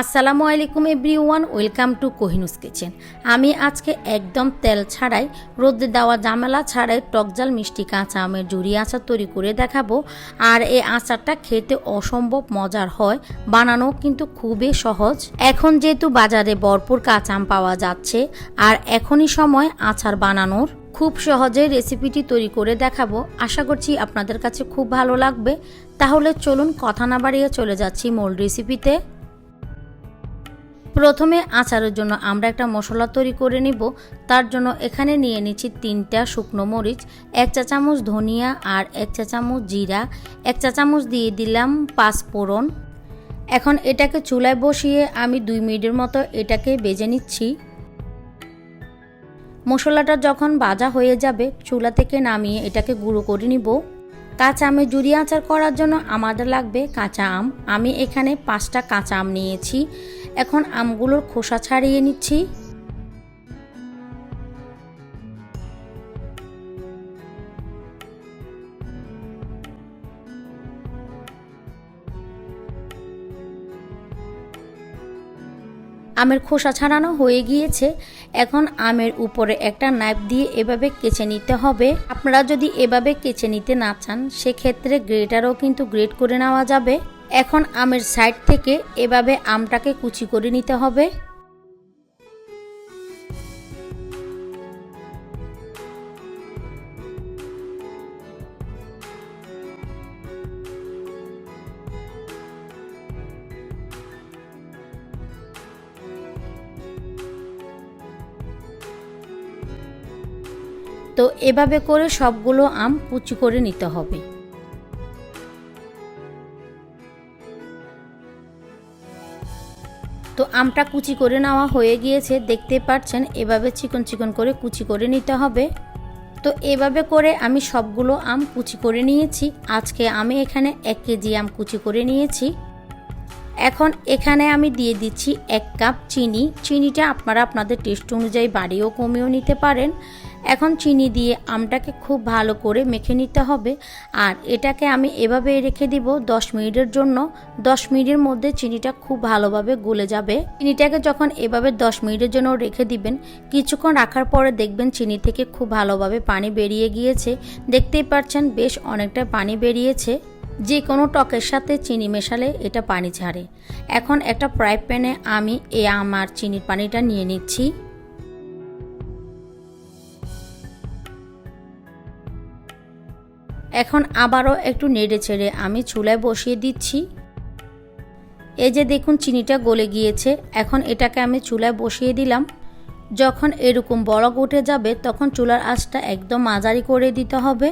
আসসালামু আলাইকুম everyone welcome to কোহিনুস kitchen. আমি আজকে একদম তেল ছাড়াই, রোদে দেওয়া জামেলা ছাড়াই টকজাল মিষ্টি কাঁচা আমের জুড়ি আচার তৈরি করে দেখাবো। আর এই আচারটা খেতে অসম্ভব মজার হয় বানানো কিন্তু খুবই সহজ। এখন যেহেতু বাজারে ভরপুর কাঁচা আম পাওয়া যাচ্ছে, আর এখনই সময় আচার বানানোর। খুব সহজে রেসিপিটি তৈরি করে দেখাবো। আশা করছি আপনাদের কাছে খুব ভালো লাগবে। তাহলে চলুন কথা না বাড়িয়ে চলে যাচ্ছি মূল রেসিপিতে। প্রথমে আচারের জন্য আমরা একটা মশলা তৈরি করে নিব। তার জন্য এখানে নিয়ে নিচ্ছি তিনটা শুকনো মরিচ, এক চা চামচ ধনিয়া আর এক চা চামচ জিরা। এক চা চামচ দিয়ে দিলাম পাঁচ পাঁচফোড়ন। এখন এটাকে চুলায় বসিয়ে আমি দুই মিনিটের মতো এটাকে বেজে নিচ্ছি। মশলাটা যখন ভাজা হয়ে যাবে, চুলা থেকে নামিয়ে এটাকে গুঁড়ো করে নিব। কাঁচা আমের জুড়ি আচার করার জন্য আমাদের লাগবে কাঁচা আম। আমি এখানে পাঁচটা কাঁচা আম নিয়েছি। এখন আমগুলোর খোসা ছাড়িয়ে নিচ্ছি। আমের খোসা ছাড়ানো হয়ে গিয়েছে। এখন আমের উপরে একটা নাইফ দিয়ে এভাবে কেচে নিতে হবে। আপনারা যদি এভাবে কেচে নিতে না চান, সেক্ষেত্রে গ্রেটারও কিন্তু গ্রেট করে নেওয়া যাবে। এখন আমের সাইড থেকে এভাবে আমটাকে কুচি করে নিতে হবে। তো এভাবে করে সবগুলো আম কুচি করে নিতে হবে। তো আমটা কুচি করে নেওয়া হয়ে গিয়েছে, দেখতে পাচ্ছেন, এভাবে চিকন চিকন করে কুচি করে নিতে হবে। তো এভাবে করে আমি সবগুলো আম কুচি করে নিয়েছি। আজকে আমি এখানে এক কেজি আম কুচি করে নিয়েছি। এখন এখানে আমি দিয়ে দিচ্ছি এক কাপ চিনি। চিনিটা আপনারা আপনাদের টেস্ট অনুযায়ী বাড়িয়েও কমিয়েও নিতে পারেন। এখন চিনি দিয়ে আমটাকে খুব ভালো করে মেখে নিতে হবে। আর এটাকে আমি এভাবে রেখে দিব 10 মিনিটের জন্য। 10 মিনিটের মধ্যে চিনিটা খুব ভালোভাবে গলে যাবে। চিনিটাকে যখন এভাবে 10 মিনিটের জন্য রেখে দিবেন, কিছুক্ষণ রাখার পরে দেখবেন চিনি থেকে খুব ভালোভাবে পানি বেরিয়ে গিয়েছে। দেখতেই পাচ্ছেন বেশ অনেকটা পানি বেরিয়েছে। যে কোনো টকের সাথে চিনি মেশালে এটা পানি ছাড়ে এখন একটা ফ্রাই প্যানে আমি এ আমার চিনির পানিটা নিয়ে নিচ্ছি। এখন আবারও একটু নেড়ে ছেড়ে আমি চুলায় বসিয়ে দিচ্ছি। এই যে দেখুন চিনিটা গলে গিয়েছে, এখন এটাকে আমি চুলায় বসিয়ে দিলাম। যখন এরকম বলক উঠে যাবে, তখন চুলার আঁচটা একদম মাঝারি করে দিতে হবে।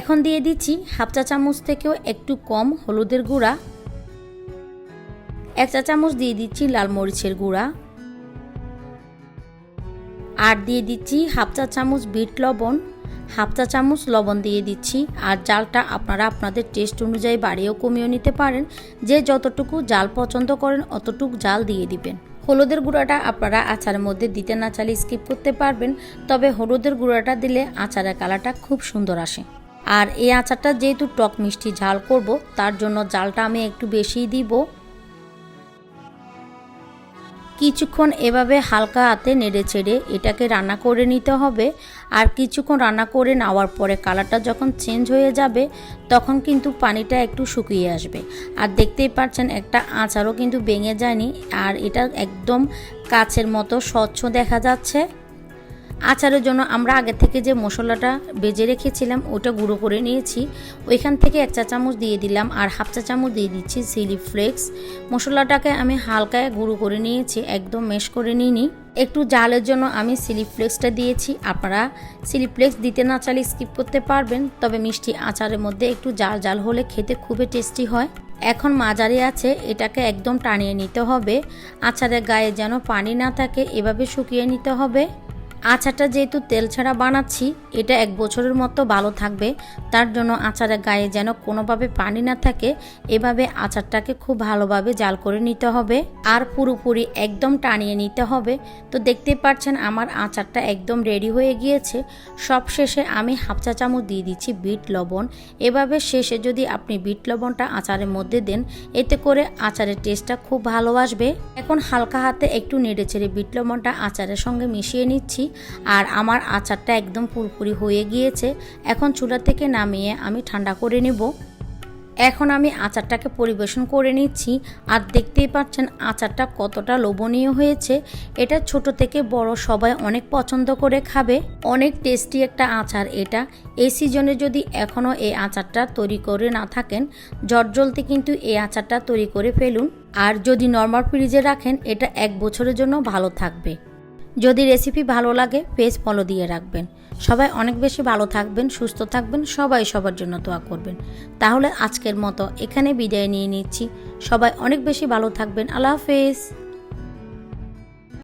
এখন দিয়ে দিচ্ছি হাফ চা চামচ থেকেও একটু কম হলুদের গুঁড়া। এক চা চামচ দিয়ে দিচ্ছি লাল মরিচের গুঁড়া। আর দিয়ে দিচ্ছি হাফ চা চামচ বিট লবণ। হাফ চা চামচ লবণ দিয়ে দিচ্ছি। আর জালটা আপনারা আপনাদের টেস্ট অনুযায়ী বাড়িয়েও কমিয়েও নিতে পারেন। যে যতটুকু জাল পছন্দ করেন অতটুকু জাল দিয়ে দিবেন। হলুদের গুঁড়াটা আপনারা আচারের মধ্যে দিতে না চাইলে স্কিপ করতে পারবেন। তবে হলুদের গুঁড়াটা দিলে আচারের কালারটা খুব সুন্দর আসে। আর এই আচারটা যেহেতু টক মিষ্টি ঝাল করব, তার জন্য জালটা আমি একটু বেশিই দিব। কিছুক্ষণ এভাবে হালকা হাতে নেড়ে চেড়ে এটাকে রান্না করে নিতে হবে। আর কিছুক্ষণ রান্না করে নেওয়ার পরে কালারটা যখন চেঞ্জ হয়ে যাবে, তখন কিন্তু পানিটা একটু শুকিয়ে আসবে। আর দেখতেই পাচ্ছেন, একটা আচারও কিন্তু ভেঙে যায়নি। আর এটা একদম কাছের মতো স্বচ্ছ দেখা যাচ্ছে। আচারের জন্য আমরা আগে থেকে যে মশলাটা বেজে রেখেছিলাম, ওটা গুঁড়ো করে নিয়েছি। ওইখান থেকে এক চা চামচ দিয়ে দিলাম আর হাফ চা চামচ দিয়ে দিচ্ছি সিলি ফ্লেক্স। মশলাটাকে আমি হালকায় গুঁড়ো করে নিয়েছি, একদম মেশ করে নিইনি। একটু জালের জন্য আমি সিলি ফ্লেক্সটা দিয়েছি। আপনারা সিলি ফ্লেক্স দিতে না চাইলে স্কিপ করতে পারবেন, তবে মিষ্টি আচারের মধ্যে একটু জাল জাল হলে খেতে খুবই টেস্টি হয়। এখন মাঝারি আছে, এটাকে একদম টানিয়ে নিতে হবে। আচারের গায়ে যেন পানি না থাকে, এভাবে শুকিয়ে নিতে হবে। আচারটা যেহেতু তেল ছাড়া বানাচ্ছি, এটা এক বছরের মতো ভালো থাকবে। তার জন্য আচারের গায়ে যেন কোনোভাবে পানি না থাকে, এভাবে আচারটাকে খুব ভালোভাবে জাল করে নিতে হবে। আর পুরোপুরি একদম টানিয়ে নিতে হবে। তো দেখতে পাচ্ছেন আমার আচারটা একদম রেডি হয়ে গিয়েছে। সব শেষে আমি হাফ চা চামচ দিয়ে দিচ্ছি বিট লবণ। এভাবে শেষে যদি আপনি বিট লবণটা আচারের মধ্যে দেন, এতে করে আচারের টেস্টটা খুব ভালো আসবে। এখন হালকা হাতে একটু নেড়ে চেড়ে বিট লবণটা আচারের সঙ্গে মিশিয়ে নিচ্ছি। আর আমার আচারটা একদম পুরোপুরি হয়ে গিয়েছে। এখন চুলা থেকে নামিয়ে আমি ঠান্ডা করে নেব। এখন আমি আচারটাকে পরিবেশন করে নিচ্ছি। আর দেখতেই পাচ্ছেন আচারটা কতটা লোভনীয় হয়েছে। এটা ছোট থেকে বড় সবাই অনেক পছন্দ করে খাবে। অনেক টেস্টি একটা আচার এটা। এই সিজনে যদি এখনও এই আচারটা তৈরি করে না থাকেন জলদি কিন্তু এই আচারটা তৈরি করে ফেলুন। আর যদি নর্মাল ফ্রিজে রাখেন, এটা এক বছরের জন্য ভালো থাকবে। যদি রেসিপি ভালো লাগে পেজ ফলো দিয়ে রাখবেন। সবাই অনেক বেশি ভালো থাকবেন, সুস্থ থাকবেন, সবাই সবার জন্য দোয়া করবেন। তাহলে আজকের মতো এখানে বিদায় নিয়ে নিচ্ছি। সবাই অনেক বেশি ভালো থাকবেন। আল্লাহ হাফেজ।